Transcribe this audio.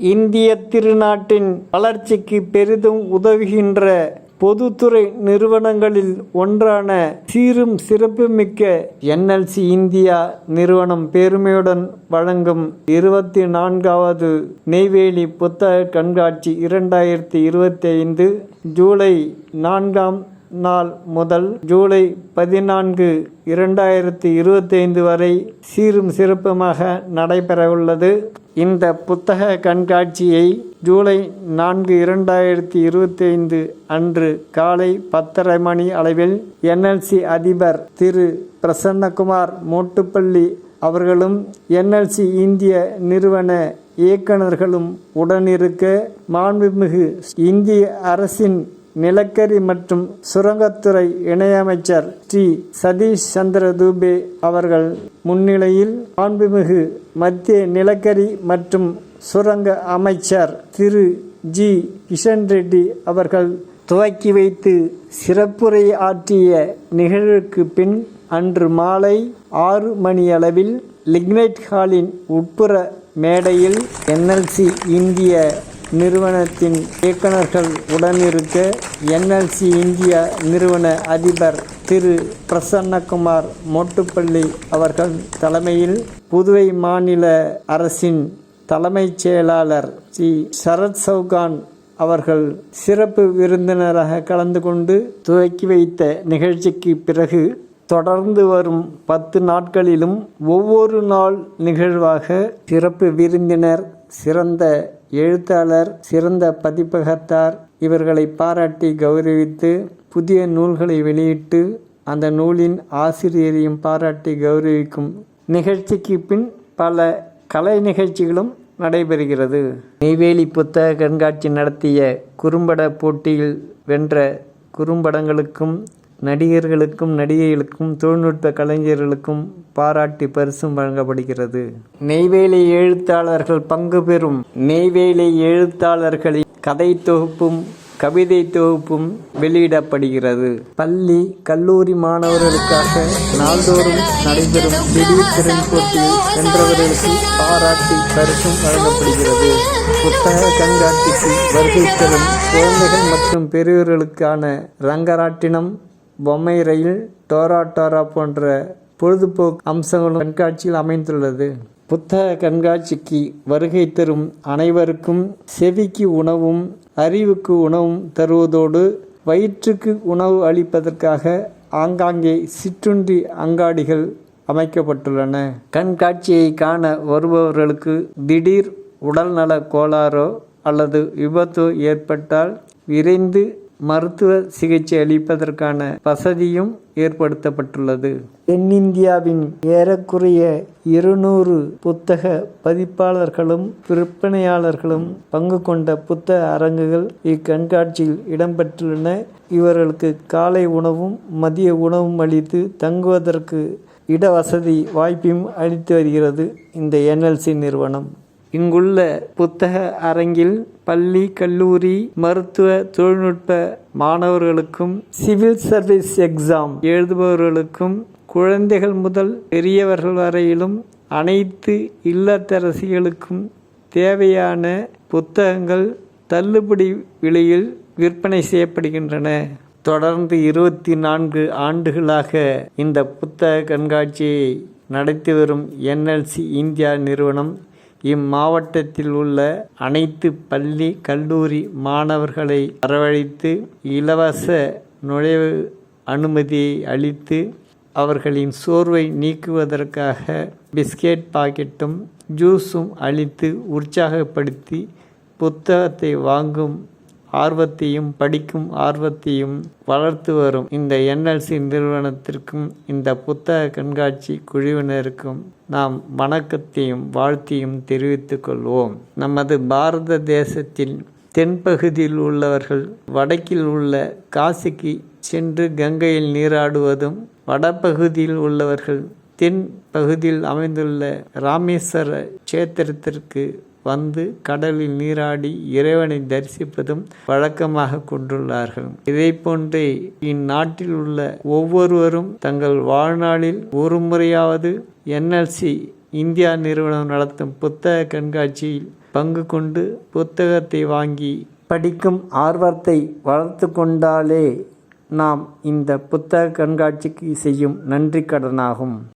இந்திய திருநாட்டின் வளர்ச்சிக்கு பெரிதும் உதவுகின்ற பொதுத்துறை நிறுவனங்களில் ஒன்றான சீரும் சிறப்புமிக்க என்எல்சி இந்தியா நிறுவனம் பெருமையுடன் வழங்கும் இருபத்தி நான்காவது நெய்வேலி புத்தக கண்காட்சி இரண்டாயிரத்தி இருபத்தி ஐந்து ஜூலை நான்காம் நாள் முதல் ஜூலை பதினான்கு இரண்டாயிரத்தி இருபத்தைந்து வரை சீரும் சிறப்புமாக நடைபெறவுள்ளது. இந்த புத்தக கண்காட்சியை ஜூலை நான்கு இரண்டாயிரத்தி இருபத்தைந்து அன்று காலை பத்தரை மணி அளவில் என்எல்சி அதிபர் திரு பிரசன்னகுமார் மோட்டுப்பள்ளி அவர்களும் என்எல்சி இந்திய நிறுவன இயக்குநர்களும் உடனிருக்க மாண்புமிகு இந்திய அரசின் நிலக்கரி மற்றும் சுரங்கத்துறை இணையமைச்சர் ஸ்ரீ சதீஷ் சந்திர தூபே அவர்கள் முன்னிலையில் மாண்புமிகு மத்திய நிலக்கரி மற்றும் சுரங்க அமைச்சர் திரு. ஜி. கிஷன் ரெட்டி அவர்கள் துவக்கி வைத்து சிறப்புரை ஆற்றிய நிகழ்வுக்கு பின் அன்று மாலை ஆறு மணியளவில் லிக்னைட் ஹாலின் உட்புற மேடையில் என்எல்சி இந்திய நிறுவனத்தின் இயக்குநர்கள் உடனிருக்க என்எல்சி இந்தியா நிறுவன அதிபர் திரு பிரசன்னகுமார் மோட்டுப்பள்ளி அவர்கள் தலைமையில் புதுவை மாநில அரசின் தலைமைச் செயலாளர் ஸ்ரீ சரத் சௌகான் அவர்கள் சிறப்பு விருந்தினராக கலந்து கொண்டு துவக்கி வைத்த நிகழ்ச்சிக்கு பிறகு தொடர்ந்து வரும் பத்து நாட்களிலும் ஒவ்வொரு நாள் நிகழ்வாக சிறப்பு விருந்தினர் சிறந்த எழுத்தாளர் சிறந்த பதிப்பகத்தார் இவர்களை பாராட்டி கௌரவித்து புதிய நூல்களை வெளியிட்டு அந்த நூலின் ஆசிரியரையும் பாராட்டி கௌரவிக்கும் நிகழ்ச்சிக்கு பின் பல கலை நிகழ்ச்சிகளும் நடைபெறுகிறது. நெய்வேலி புத்தக கண்காட்சி நடத்திய குறும்பட போட்டியில் வென்ற குறும்படங்களுக்கும் நடிகர்களுக்கும் நடிகைகளுக்கும் தொழில்நுட்ப கலைஞர்களுக்கும் பாராட்டி பரிசும் வழங்கப்படுகிறது. நெய்வேலி எழுத்தாளர்கள் பங்கு பெறும். நெய்வேலி எழுத்தாளர்களின் கதை தொகுப்பும் கவிதை தொகுப்பும் வெளியிடப்படுகிறது. பள்ளி கல்லூரி மாணவர்களுக்காக நாள்தோறும் நடைபெறும் திடீர் திறன் போட்டியில் வென்றவர்களுக்கு பாராட்டி பரிசும் வழங்கப்படுகிறது. புத்தக கண்காட்சிக்கு வருகை தரும் குழந்தைகள் மற்றும் பெரியவர்களுக்கான ரங்கராட்டினம் பொம்மை ரயில் டோரா டோரா போன்ற பொழுதுபோக்கு அம்சங்களும் கண்காட்சியில் அமைந்துள்ளது. புத்தக கண்காட்சிக்கு வருகை தரும் அனைவருக்கும் செவிக்கு உணவும் அறிவுக்கு உணவும் தருவதோடு வயிற்றுக்கு உணவு அளிப்பதற்காக ஆங்காங்கே சிற்றுண்டி அங்காடிகள் அமைக்கப்பட்டுள்ளன. கண்காட்சியை காண வருபவர்களுக்கு திடீர் உடல்நல கோளாறோ அல்லது விபத்தோ ஏற்பட்டால் விரைந்து மருத்துவ சிகிச்சை அளிப்பதற்கான வசதியும் ஏற்படுத்தப்பட்டுள்ளது. தென்னிந்தியாவின் ஏறக்குறைய இருநூறு புத்தக பதிப்பாளர்களும் விற்பனையாளர்களும் பங்கு கொண்ட புத்தக அரங்குகள் இக்கண்காட்சியில் இடம்பெற்றுள்ளன. இவர்களுக்கு காலை உணவும் மதிய உணவும் அளித்து தங்குவதற்கு இடவசதி வாய்ப்பையும் அளித்து வருகிறது இந்த என்எல்சி நிறுவனம். இங்குள்ள புத்தக அரங்கில் பள்ளி கல்லூரி மருத்துவ தொழில்நுட்ப மாணவர்களுக்கும் சிவில் சர்வீஸ் எக்ஸாம் எழுதுபவர்களுக்கும் குழந்தைகள் முதல் பெரியவர்கள் வரையிலும் அனைத்து இல்லத்தரசிகளுக்கும் தேவையான புத்தகங்கள் தள்ளுபடி விலையில் விற்பனை செய்யப்படுகின்றன. தொடர்ந்து இருபத்தி நான்கு ஆண்டுகளாக இந்த புத்தக கண்காட்சியை நடத்தி வரும் என்எல்சி இந்தியா நிறுவனம் இம்மாவட்டத்தில் உள்ள அனைத்து பள்ளி கல்லூரி மாணவர்களை வரவழைத்து இலவச நுழைவு அனுமதியை அளித்து அவர்களின் சோர்வை நீக்குவதற்காக பிஸ்கெட் பாக்கெட்டும் ஜூஸும் அளித்து உற்சாகப்படுத்தி புத்தகத்தை வாங்கும் ஆர்வத்தையும் படிக்கும் ஆர்வத்தையும் வளர்த்து வரும் இந்த என்எல்சி நிறுவனத்திற்கும் இந்த புத்தக கண்காட்சி குழுவினருக்கும் நாம் வணக்கத்தையும் வாழ்த்தையும் தெரிவித்துக் கொள்வோம். நமது பாரத தேசத்தில் தென்பகுதியில் உள்ளவர்கள் வடக்கில் உள்ள காசிக்கு சென்று கங்கையில் நீராடுவதும் வடபகுதியில் உள்ளவர்கள் தென் பகுதியில் அமைந்துள்ள ராமேஸ்வர கஷேத்திரத்திற்கு வந்து கடலில் நீராடி இறைவனை தரிசிப்பதும் வழக்கமாக கொண்டுள்ளார்கள். இதை போன்றே இந்நாட்டில் உள்ள ஒவ்வொருவரும் தங்கள் வாழ்நாளில் ஒரு முறையாவது என்எல்சி இந்தியா நிறுவனம் நடத்தும் புத்தக கண்காட்சியில் பங்கு கொண்டு புத்தகத்தை வாங்கி படிக்கும் ஆர்வத்தை வளர்த்து கொண்டாலே நாம் இந்த புத்தக கண்காட்சிக்கு செய்யும் நன்றி கடனாகும்